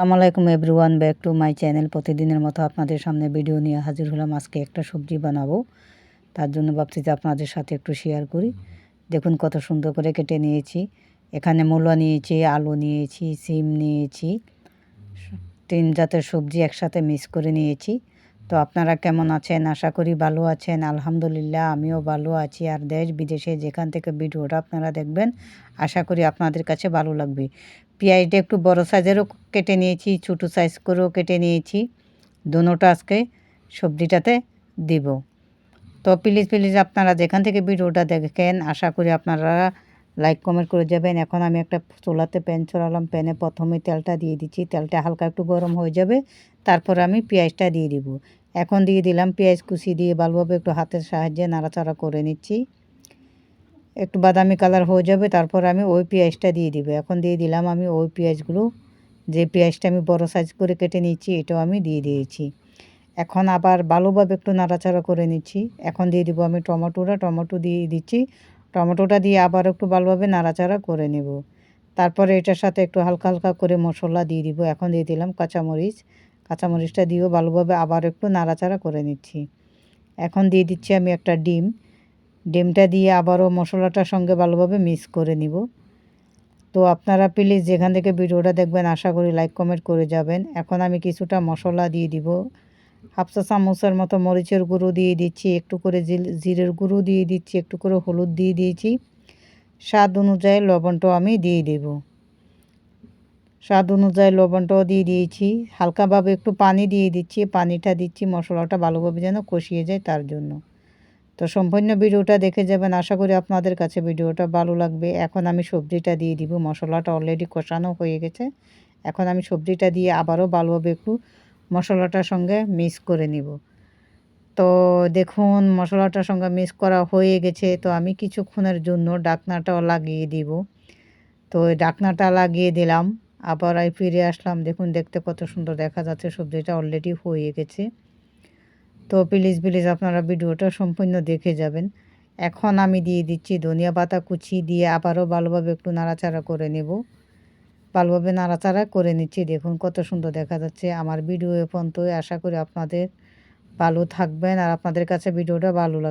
আসসালামু আলাইকুম everyone, back to my channel. প্রতিদিনের মতো আপনাদের সামনে ভিডিও নিয়ে হাজির হলাম। আজকে একটা সবজি বানাবো। তার জন্য ভাবছি যে আপনাদের সাথে একটু শেয়ার করি। দেখুন কত সুন্দর করে কেটে নিয়েছি। এখানে মূলা নিয়েছি, আলু নিয়েছি, সিম নিয়েছি। তিন জাতের সবজি একসাথে মিক্স করে নিয়েছি। তো আপনারা কেমন আছেন? আশা করি ভালো আছেন। আলহামদুলিল্লাহ, আমিও ভালো আছি। আর দেশ বিদেশে যেখান থেকে ভিডিওটা আপনারা দেখবেন, আশা করি আপনাদের কাছে ভালো লাগবে। পেঁয়াজটা একটু বড় সাইজেরও কেটে নিয়েছি, ছোটো সাইজ করেও কেটে নিয়েছি। দুটোটা আজকে সবজিটাতে দিব। তো প্লিজ প্লিজ আপনারা যেখান থেকে ভিডিওটা দেখেন, আশা করি আপনারা লাইক কমেন্ট করে যাবেন। এখন আমি একটা চোলাতে প্যান চড়ালাম প্যানে প্রথমে তেলটা দিয়ে দিচ্ছি। তেলটা হালকা একটু গরম হয়ে যাবে, তারপর আমি পেঁয়াজটা দিয়ে দিব। এখন দিয়ে দিলাম পেঁয়াজ কুচি দিয়ে ভালোভাবে একটু হাতের সাহায্যে নাড়াচাড়া করে নিচ্ছি। একটু বাদামি কালার হয়ে যাবে, তারপর আমি ওই পেঁয়াজটা দিয়ে দিব। এখন দিয়ে দিলাম আমি ওই পেঁয়াজগুলো। যে পেঁয়াজটা আমি বড় সাইজ করে কেটে নিচ্ছি এটাও আমি দিয়ে দিয়েছি। এখন আবার ভালোভাবে একটু নাড়াচাড়া করে নিচ্ছি। এখন দিয়ে দিব আমি টমেটোটা, টমেটো দিয়ে দিচ্ছি। টমেটোটা দিয়ে আবার একটু ভালোভাবে নাড়াচাড়া করে নেব। তারপরে এটার সাথে একটু হালকা হালকা করে মশলা দিয়ে দিব। এখন দিয়ে দিলাম কাঁচামরিচ। কাঁচামরিচটা দিয়েও ভালোভাবে আবার একটু নাড়াচাড়া করে নিচ্ছি। এখন দিয়ে দিচ্ছি আমি একটা ডিম। ডিমটা দিয়ে আবারও মশলাটার সঙ্গে ভালোভাবে মিক্স করে নিব। তো আপনারা প্লিজ যেখান থেকে ভিডিওটা দেখবেন, আশা করি লাইক কমেন্ট করে যাবেন। এখন আমি কিছুটা মশলা দিয়ে দিব। হাফসা চামচের মতো মরিচের গুঁড়ো দিয়ে দিচ্ছি, একটু করে জিরের গুঁড়ো দিয়ে দিচ্ছি, একটু করে হলুদ দিয়ে দিয়েছি। স্বাদ অনুযায়ী লবণটাও আমি দিয়ে দেব। স্বাদ অনুযায়ী লবণটাও দিয়ে দিয়েছি। হালকাভাবে একটু পানি দিয়ে দিচ্ছি, পানিটা দিচ্ছি, মশলাটা ভালোভাবে যেন কষিয়ে যায় তার জন্য। তো সম্পূর্ণ ভিডিওটা দেখে যাবেন, আশা করি আপনাদের কাছে ভিডিওটা ভালো লাগবে। এখন আমি সবজিটা দিয়ে দিব, মশলাটা অলরেডি কষানো হয়ে গেছে। এখন আমি সবজিটা দিয়ে আবারও ভালোভাবে একটু মশলাটার সঙ্গে মিক্স করে নিব। তো দেখুন, মশলাটার সঙ্গে মিক্স করা হয়ে গেছে। তো আমি কিছুক্ষণের জন্য ডাকনাটাও লাগিয়ে দিব। তো ডাকনাটা লাগিয়ে দিলাম। আবার ফিরে আসলাম। দেখুন, দেখতে কত সুন্দর দেখা যাচ্ছে। সবজিটা অলরেডি হয়ে গেছে। তো প্লিজ প্লিজ আপনারা ভিডিওটা সম্পূর্ণ দেখে যাবেন। এখন আমি দিয়ে দিচ্ছি ধনিয়া পাতা কুচি দিয়ে আবারও ভালোভাবে একটু নাড়াচাড়া করে নেব। ভালোভাবে নাড়াচাড়া করে নিচ্ছি। দেখুন কত সুন্দর দেখা যাচ্ছে। আমার ভিডিও এ পর্যন্ত আশা করি আপনাদের ভালো থাকবেন আর আপনাদের কাছে ভিডিওটা ভালো লাগবে।